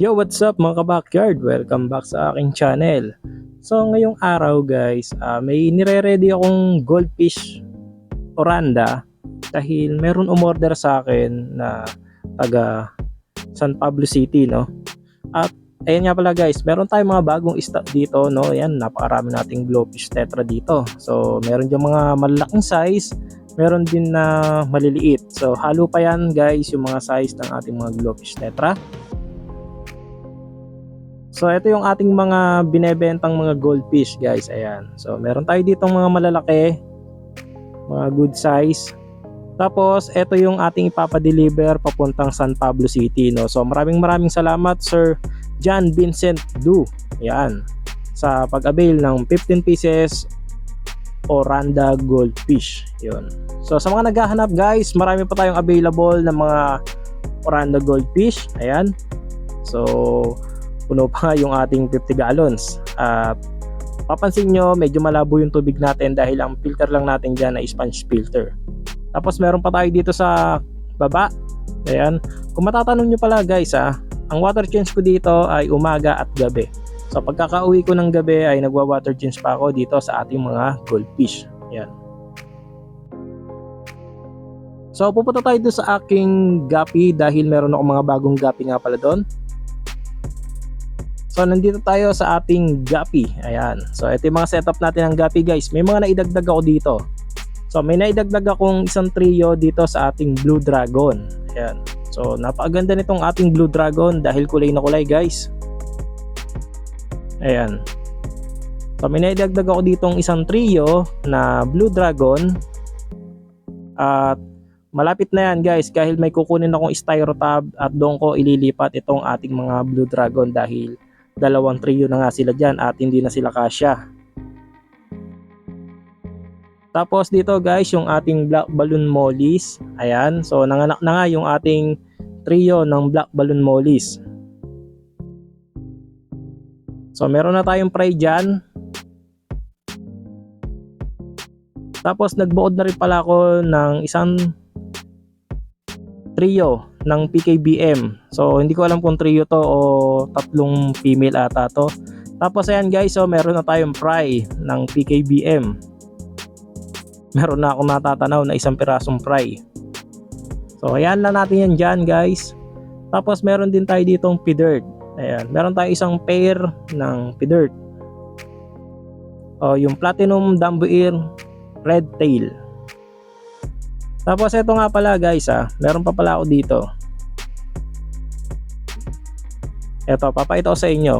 Yo, what's up mga ka-backyard? Welcome back sa aking channel. So, ngayong araw guys, ah, may nire-ready akong goldfish oranda dahil meron umorder sa akin na taga San Pablo City, no? At ayan nga pala guys, meron tayong mga bagong stock dito, no? Ayan, napakarami nating glowfish tetra dito. So, meron dyan mga malalaking size, meron din na maliliit. So, halo pa yan guys, yung mga size ng ating mga glowfish tetra. So ito yung ating mga binebentang mga goldfish guys. Ayan. So meron tayo ditong mga malalaki. Mga good size. Tapos ito yung ating ipapadeliver papuntang San Pablo City. No? So maraming maraming salamat Sir John Vincent Du. Ayan. Sa pag-avail ng 15 pieces Oranda Goldfish. Yun. So sa mga naghahanap guys, marami pa tayong available na mga Oranda Goldfish. Ayan. So puno pa nga yung ating 50 gallons. At papansin nyo, medyo malabo yung tubig natin dahil ang filter lang natin dyan ay sponge filter. Tapos meron pa tayo dito sa baba. Ayan. Kung matatanong nyo pala guys ha, ang water change ko dito ay umaga at gabi. So pagkakauwi ko ng gabi ay nagwa-water change pa ako dito sa ating mga goldfish. Ayan. So pupunta tayo doon sa aking gapi dahil meron ako mga bagong gapi nga pala doon. So nandito tayo sa ating gapi. Ayan. So ito yung mga setup natin ng gapi guys. May mga naidagdag ako dito. So may naidagdag akong isang trio dito sa ating Blue Dragon. Ayan. So napakaganda nitong ating Blue Dragon dahil kulay na kulay guys. Ayan. So may naidagdag ako ditong isang trio na Blue Dragon. At malapit na yan guys dahil may kukunin akong styrotab at doon ko ililipat itong ating mga Blue Dragon dahil dalawang trio na nga sila dyan at hindi na sila kasya. Tapos dito guys, yung ating Black Balloon Mollies. Ayan, so nanganak na nga yung ating trio ng Black Balloon Mollies. So meron na tayong fry dyan. Tapos nagbuod na rin pala ako ng isang trio ng PKBM. So hindi ko alam kung trio to o tatlong female ata to. Tapos ayan guys, so meron na tayong fry ng PKBM. Meron na akong natatanaw na isang pirasong fry. So ayan lang natin yan dyan guys. Tapos meron din tayo ditong pidirt. Ayan, meron tayo isang pair ng pidirt. O yung platinum dumbo ear red tail. Tapos ito nga pala guys ah, meron pa pala ako dito. Ito, papakita ko sa inyo.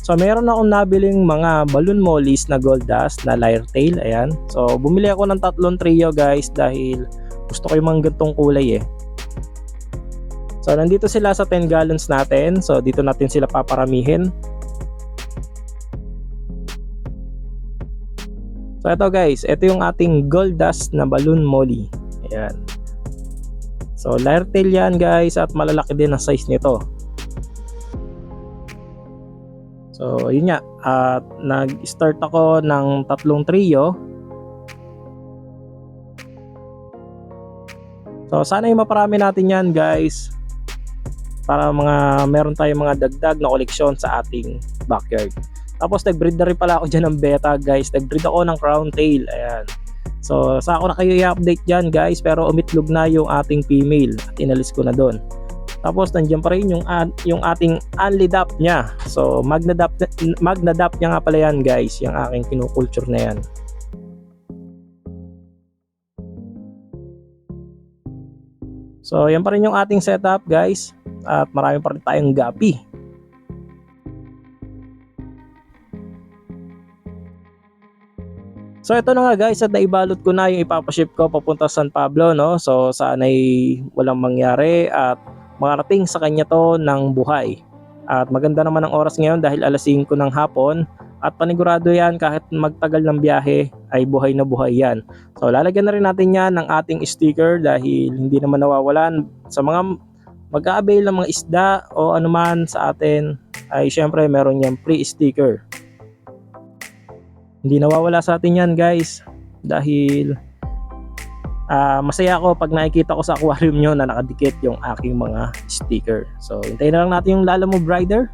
So meron akong nabiling mga balloon mollies na gold dust na lyre tail, ayan. So bumili ako ng tatlong trio guys dahil gusto ko yung mga gantong kulay eh. So nandito sila sa 10 gallons natin. So dito natin sila paparamihin. So ito guys, ito yung ating gold dust na balloon molly. Ayan. So lyre tail yan guys at malalaki din ang size nito. So yun nga, at nag-start ako ng tatlong trio. So sana yung maparami natin yan guys para mga meron tayong mga dagdag na koleksyon sa ating backyard. Tapos nag-breed na rin pala ako dyan ng beta guys. Nag-breed ako ng crown tail. Ayan. So sa ako na kayo i-update dyan guys pero umitlog na yung ating female at inalis ko na doon. Tapos nandiyan pa rin yung, yung ating unlidap niya. So magnadap, magnadap niya nga pala yan guys. Yung aking kinukulture na yan. So yan pa rin yung ating setup guys. At marami pa rin tayong gapi. So ito na nga guys at naibalot ko na yung ipapaship ko papunta sa San Pablo no. So sana'y walang mangyari at makarating sa kanya to ng buhay. At maganda naman ang oras ngayon dahil alas 5 ng hapon at panigurado yan kahit magtagal ng biyahe ay buhay na buhay yan. So lalagyan na rin natin yan ng ating sticker dahil hindi naman nawawalan sa mga mag-a-avail ng mga isda o anuman sa atin ay syempre meron yan free sticker. Hindi nawawala sa atin yan guys dahil ah, masaya ako pag nakikita ko sa aquarium nyo na nakadikit yung aking mga sticker. So, hintayin na lang natin yung Lala Move Rider.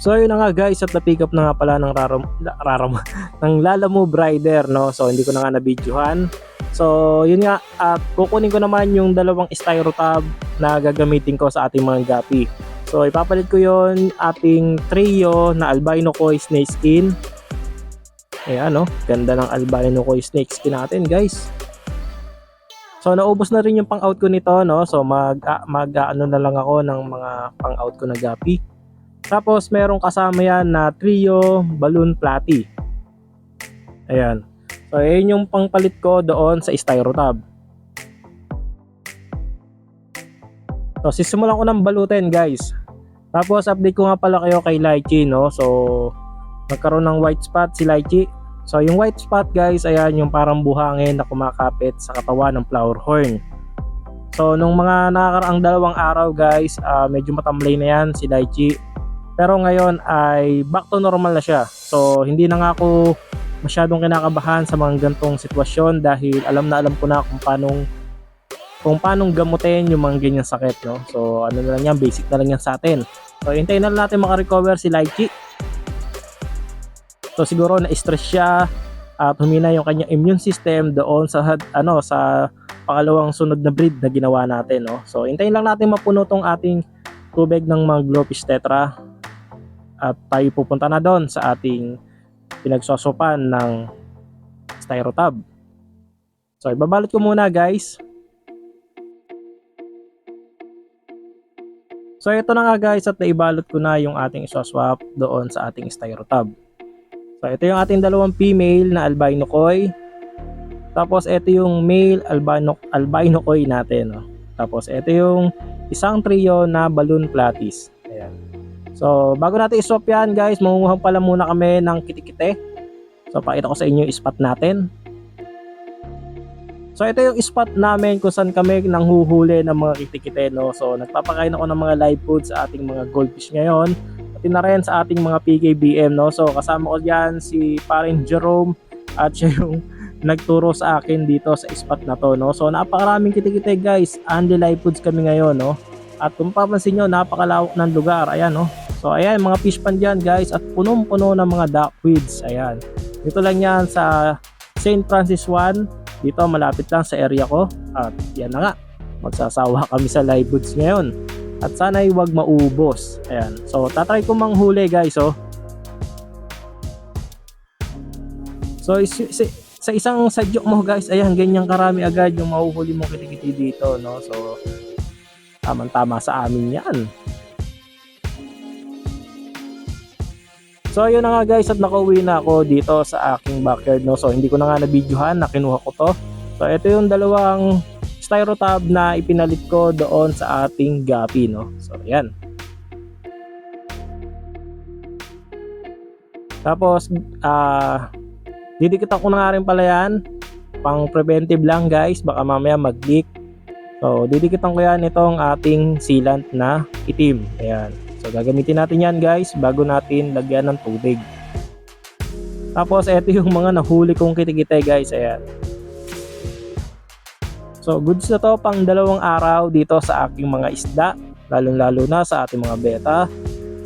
So, yun na nga guys, at na-pick up na nga pala ng raram, raram, ng Lala Rider, no? So, hindi ko na nga na-videohan. So, yun nga, at kukunin ko naman yung dalawang styro tab na gagamitin ko sa ating mga gapi. So, ipapalit ko yon ating trio na albino koi snake skin. Ayan, no? Ganda ng albino koi snake skin natin, guys. So, naubos na rin yung pang-out ko nito, no? So, mag, mag ano na lang ako ng mga pang-out ko na gapi. Tapos, merong kasama yan na trio balloon platy. Ayan. So, ayun yung pangpalit ko doon sa styro tab. So, sisimulan ko ng balutin, guys. Tapos, update ko nga pala kayo kay Lychee, no? So, nagkaroon ng white spot si Lychee. So, yung white spot, guys, ayan yung parang buhangin na kumakapit sa katawan ng flower horn. So, nung mga nakakaraang dalawang araw, guys, ah, medyo matamlay na yan si Lychee. Pero ngayon ay back to normal na siya. So, hindi na nga ako masyadong kinakabahan sa mga gantong sitwasyon dahil alam na alam ko na kung paanong kung paanong gamutin yung mga ganyang sakit, no? So, ano na lang yan, basic na lang yan sa atin. So, hintayin na lang natin makarecover si Lychee. So, siguro na-stress siya at humina yung kanyang immune system doon sa ano sa pangalawang sunod na breed na ginawa natin, no? So, hintayin lang natin mapuno tong ating tubig ng mga Glowfish Tetra at tayo pupunta na doon sa ating pinagsosopan ng styrotab. So, ibabalot ko muna guys. So, ito na nga guys at naibalot ko na yung ating isoswap doon sa ating styrotab. So, ito yung ating dalawang female na albino koi. Tapos, ito yung male albino, albino koi natin. No? Tapos, ito yung isang trio na balloon platis. Ayan. So, bago natin iswap yan guys, mangunguhang pala muna kami ng kitikite. So, pakita ko sa inyo yung spot natin. So, ito yung spot namin kung saan kami nang huhuli ng mga kitikite. No? So, nagpapakain ako ng mga live food sa ating mga goldfish ngayon. Pati na rin sa ating mga PKBM. No? So, kasama ko dyan si Parin Jerome at siya yung nagturo sa akin dito sa spot na to. No? So, napakaraming kitikite guys. Andy live foods kami ngayon. No? At kung papansin nyo, napakalawak ng lugar. Ayan, no? So, ayan, mga fish pan dyan, guys. At punong-puno ng mga duckweeds. Ayan. Dito lang yan sa St. Francis 1. Dito, malapit lang sa area ko. At yan na nga. Magsasawa kami sa live foods ngayon. At sana'y wag maubos. Ayan. So, tatry ko manghuli, guys, oh. So, is, is- sa isang sadyok mo, guys, ayan, ganyan karami agad yung mahuhuli mong kitikiti dito, no? So, tamang-tama sa amin yan. So ayun na nga guys at nakauwi na ako dito sa aking backyard no. So hindi ko na nga na-videohan na kinuha ko to. So ito yung dalawang styro tab na ipinalit ko doon sa ating gapi no. So ayan. Tapos ah didikitan ko na nga rin pala yan pang preventive lang guys baka mamaya mag-leak So, didikitan ko yan itong ating sealant na itim. Ayan. So, gagamitin natin yan guys bago natin lagyan ng tubig. Tapos, ito yung mga nahuli kong kitikite guys. Ayan. So, goods na to pang dalawang araw dito sa aking mga isda. Lalong-lalo na sa ating mga beta,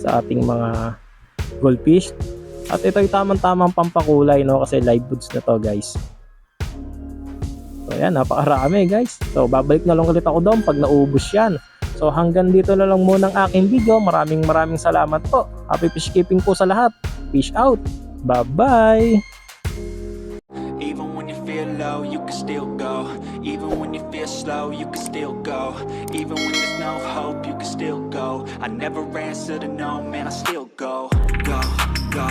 sa ating mga goldfish. At ito yung tamang-tamang pampakulay no kasi live foods na to guys. So ayan, napakarami guys. So babalik na lang ulit ako doon pag naubos yan. So hanggang dito na lang muna ang aking video. Maraming maraming salamat po. Happy fish keeping po sa lahat. Fish out. Bye-bye! Even when you feel low, you can still go. Even when you feel slow, you can still go. Even when there's no hope, you can still go. I never answer to no, man, I still go. Go, go.